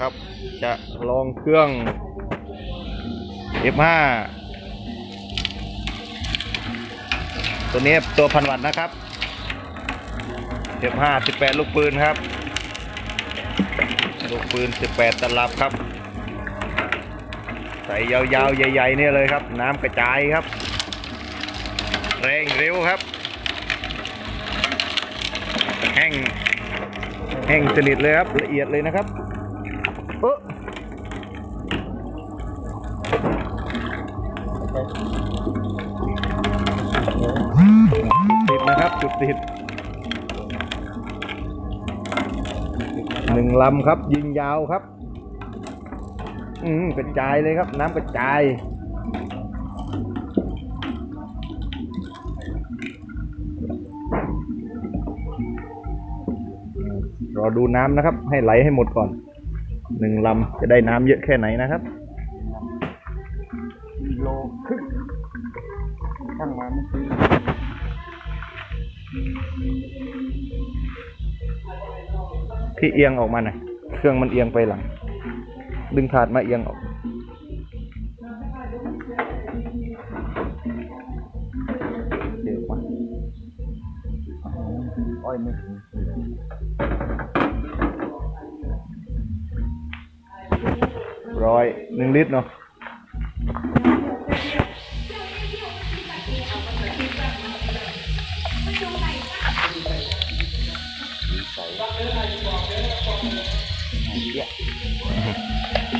ครับ จะลองเครื่อง F5 ตัวนี้ตัวพันวัตต์นะครับ F5 18 ลูกปืนครับ ลูกปืน 18 ตลับครับ ใส่ยาวๆ ใหญ่ๆเนี่ยเลยครับ น้ำกระจายครับ แรงเร็วครับ แห้งแห้งสนิทเลยครับ ละเอียดเลยนะครับ เออติดนะครับจุดติดหนึ่งลำครับ ยิงยาวครับ อืมกระจายเลยครับ น้ำกระจายรอดูน้ำนะครับ ให้ไหลให้หมดก่อน หนึ่งลำจะได้น้ำเยอะแค่ไหนนะครับโลครึ่งช่างมาเมื่อกี้พี่เอียงออกมาหน่อยเครื่องมันเอียงไปหลัง ดึงถาดมาเอียงออกเดี๋ยวก่อนอ้อยไม่ ร้อยหนึ่งลิตรเนาะใ